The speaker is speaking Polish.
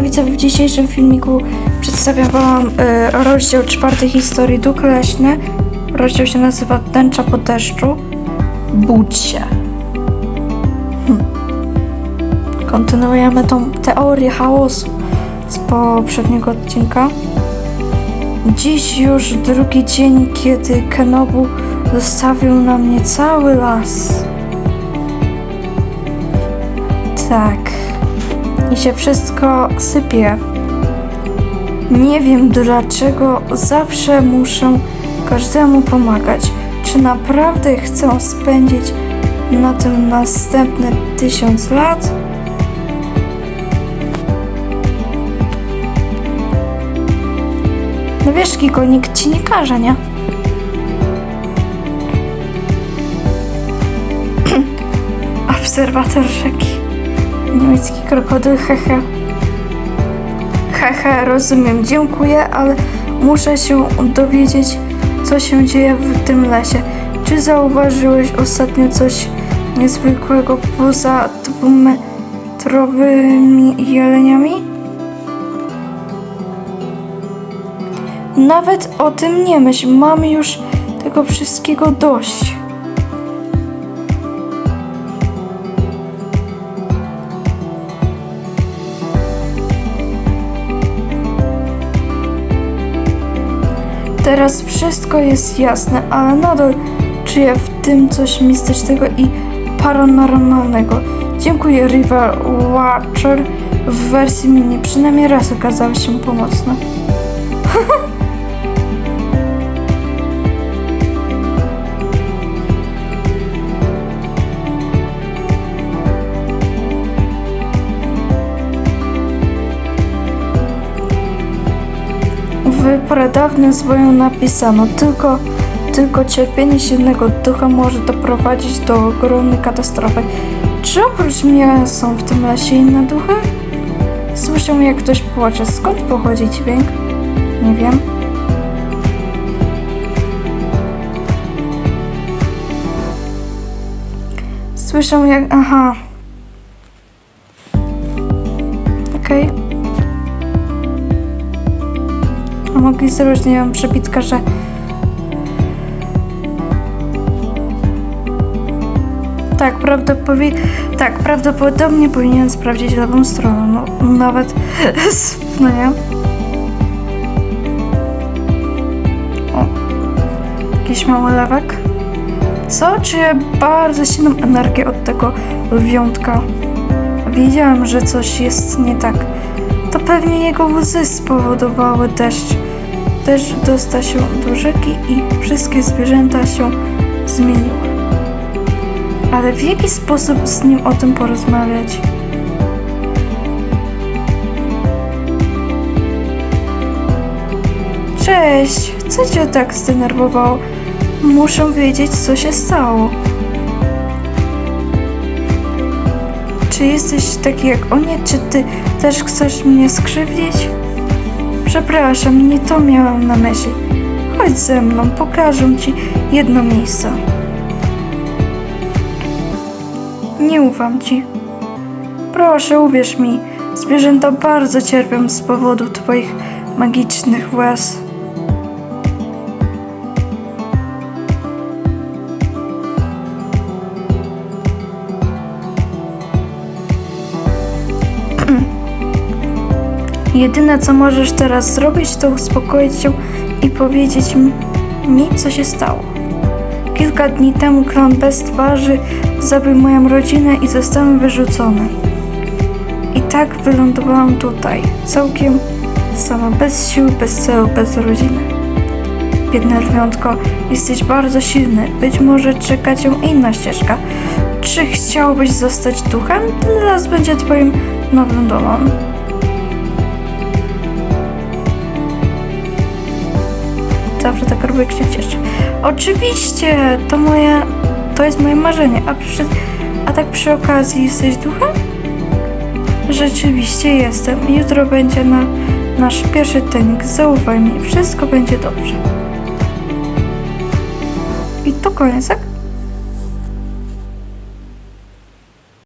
w dzisiejszym filmiku przedstawiam Wam e, rozdział czwartej historii Duch Leśny. Rozdział się nazywa Tęcza po deszczu. Budź się. Hm. Kontynuujemy tą teorię chaosu z poprzedniego odcinka. Dziś już drugi dzień, kiedy Kenobu zostawił na mnie cały las. Tak. Się wszystko sypie. Nie wiem dlaczego zawsze muszę każdemu pomagać. Czy naprawdę chcę spędzić na tym następne tysiąc lat? No wiesz, Kiko, nikt ci nie każe, nie? Obserwator rzeki. Niemiecki krokodyl, hehe. Hehe, rozumiem, dziękuję, ale muszę się dowiedzieć, co się dzieje w tym lesie. Czy zauważyłeś ostatnio coś niezwykłego poza dwumetrowymi jeleniami? Nawet o tym nie myśl, mamy już tego wszystkiego dość. Teraz wszystko jest jasne, ale nadal czuję w tym coś mistycznego i paranormalnego. Dziękuję River Watcher w wersji mini. Przynajmniej raz okazał się pomocny. pradawnym zwoju napisano tylko, tylko cierpienie silnego ducha może doprowadzić do ogromnej katastrofy. Czy oprócz mnie są w tym lesie inne duchy? Słyszę jak ktoś płacze. Skąd pochodzi dźwięk? Nie wiem. Słyszę jak... Aha. Okej. A mogli zrobić, nie wiem, przebitka, że... Tak, prawdopodobnie, tak, prawdopodobnie powinien sprawdzić lewą stronę, no nawet, no nie? O, jakiś mały lewek. Co? Czuję bardzo silną energię od tego lwiątka. Wiedziałem, że coś jest nie tak. To pewnie jego łzy spowodowały deszcz. Deszcz dostał się do rzeki i wszystkie zwierzęta się zmieniły. Ale w jaki sposób z nim o tym porozmawiać? Cześć, co cię tak zdenerwowało? Muszę wiedzieć, co się stało. Czy jesteś taki jak oni, czy ty też chcesz mnie skrzywdzić? Przepraszam, nie to miałam na myśli. Chodź ze mną, pokażę ci jedno miejsce. Nie ufam ci. Proszę, uwierz mi, zwierzęta bardzo cierpią z powodu twoich magicznych łez. Jedyne co możesz teraz zrobić, to uspokoić się i powiedzieć mi, co się stało. Kilka dni temu klon bez twarzy zabił moją rodzinę i zostałem wyrzucony. I tak wylądowałam tutaj, całkiem sama, bez sił, bez celu, bez rodziny. Biedne lwiątko, jesteś bardzo silny, być może czeka cię inna ścieżka. Czy chciałbyś zostać duchem? Ten las będzie twoim nowym domem. Zawsze tak robię, jak się cieszę. Oczywiście, to moje, to jest moje marzenie. A, przy, a tak przy okazji, jesteś duchem? Rzeczywiście jestem. Jutro będzie na nasz pierwszy trening. Zaufaj mi, wszystko będzie dobrze. I to koniec, tak?